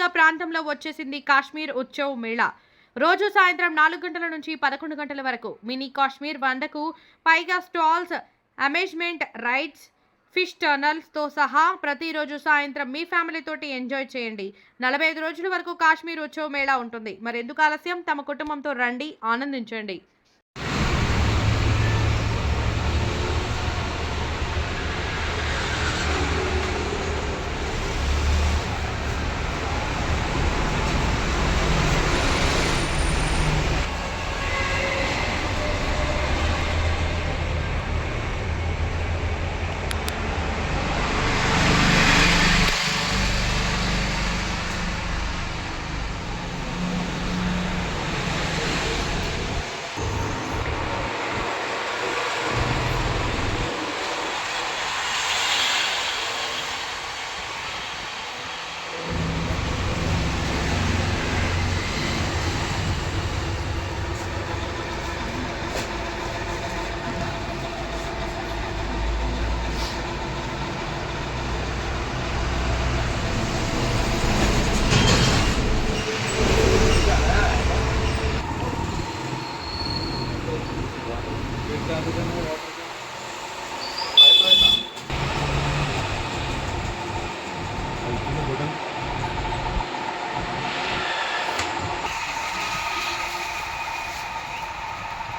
పైగా ప్రాంతంలో వచ్చేసింది కాశ్మీర్ ఉత్సవ్ మేళా. రోజు సాయంత్రం నాలుగు గంటల నుంచి పదకొండు గంటల వరకు మినీ కాశ్మీర్ వందకు పైగా స్టాల్స్ అమేజ్మెంట్ రైడ్స్ ఫిష్ టర్నల్స్తో సహా ప్రతిరోజు సాయంత్రం మీ ఫ్యామిలీతోటి ఎంజాయ్ చేయండి. నలభై ఐదు రోజుల వరకు కాశ్మీర్ ఉత్సవ మేళా ఉంటుంది. మరెందుకు ఆలస్యం? తమ కుటుంబంతో రండి ఆనందించండి.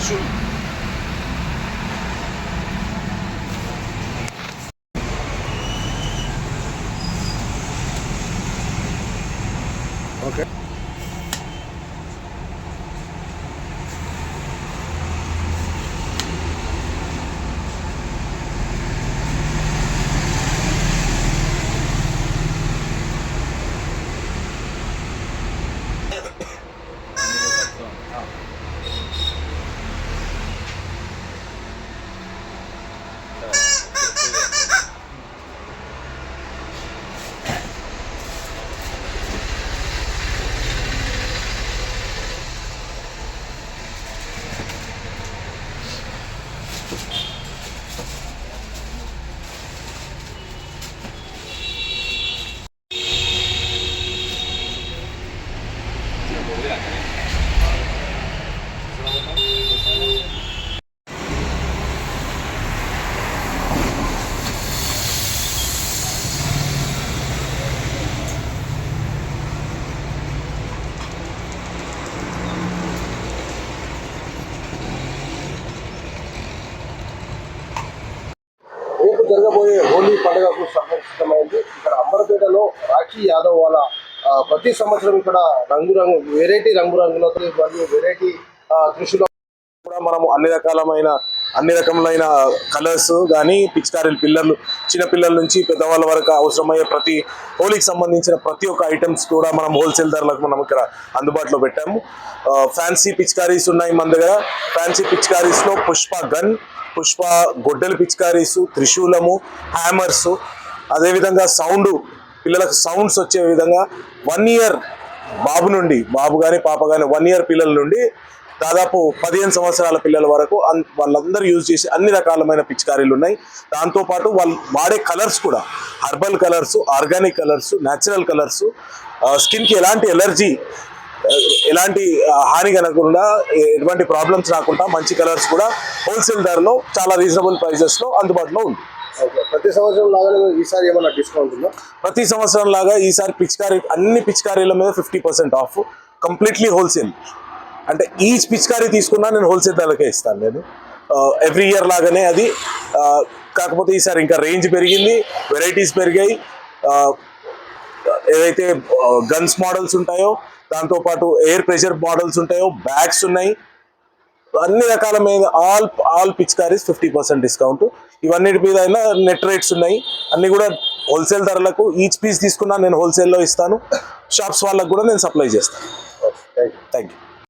Shoot. Okay. జరగబోయే హోలీ పండుగకు సంబంధితమైంది ఇక్కడ అమరపేటలో రాఖీ యాదవ్ వాళ్ళ ప్రతి సంవత్సరం ఇక్కడ రంగురంగు వెరైటీ రంగురంగులతో మరియు వెరైటీ కృషిలో కూడా మనము అన్ని రకాలమైన అన్ని రకములైన కలర్స్ కానీ పిచికారీలు పిల్లలు చిన్న పిల్లల నుంచి పెద్దవాళ్ళ వరకు అవసరమయ్యే ప్రతి హోలీకి సంబంధించిన ప్రతి ఒక్క ఐటమ్స్ కూడా మనం హోల్సేల్ ధరలకు మనం ఇక్కడ అందుబాటులో పెట్టాము. ఫ్యాన్సీ పిచికారీస్ ఉన్నాయి మన దగ్గర. ఫ్యాన్సీ పిచికారీస్లో పుష్ప గన్ పుష్ప గొడ్డలి పిచికారీస్ త్రిశూలము హ్యామర్స్ అదేవిధంగా సౌండ్ పిల్లలకు సౌండ్స్ వచ్చే విధంగా వన్ ఇయర్ బాబు నుండి బాబు కానీ పాప కానీ వన్ ఇయర్ పిల్లల నుండి దాదాపు పదిహేను సంవత్సరాల పిల్లల వరకు అన్- వాళ్ళందరూ యూజ్ చేసే అన్ని రకాలమైన పిచికారీలు ఉన్నాయి. దాంతోపాటు వాళ్ళు వాడే కలర్స్ కూడా herbal colours organic colours natural colours స్కిన్కి ఎలాంటి ఎలర్జీ ఎలాంటి హాని కలగకుండా ఎ- ఎటువంటి ప్రాబ్లమ్స్ రాకుండా మంచి కలర్స్ కూడా హోల్సేల్ ధరలో చాలా రీజనబుల్ ప్రైజెస్లో అందుబాటులో ఉంది. ప్రతి సంవత్సరం లాగానే ఈసారి ఏమైనా డిస్కౌంట్ ఉందా? ప్రతి సంవత్సరం లాగా ఈసారి పిచికారీ అన్ని పిచికారీల మీద fifty percent off completely wholesale అంటే ఈచ్ పిచికారీ తీసుకున్నా నేను హోల్సేల్ ధరకే ఇస్తాను నేను. ఎవ్రీ ఇయర్ లాగానే అది. కాకపోతే ఈసారి ఇంకా రేంజ్ పెరిగింది వెరైటీస్ పెరిగాయి. ఏదైతే గన్స్ మోడల్స్ ఉంటాయో దాంతోపాటు ఎయిర్ ప్రెషర్ మోడల్స్ ఉంటాయో బ్యాగ్స్ ఉన్నాయి. అన్ని రకాల మీద ఆల్ ఆల్ పిచ్కారీస్ ఫిఫ్టీ పర్సెంట్ డిస్కౌంట్ ఇవన్నిటి మీద అయినా నెట్ రేట్స్ ఉన్నాయి. అన్ని కూడా హోల్సేల్ ధరలకు ఈచ్ పీస్ తీసుకున్నా నేను హోల్సేల్లో ఇస్తాను. షాప్స్ వాళ్ళకు కూడా నేను సప్లై చేస్తాను. Thank you thank you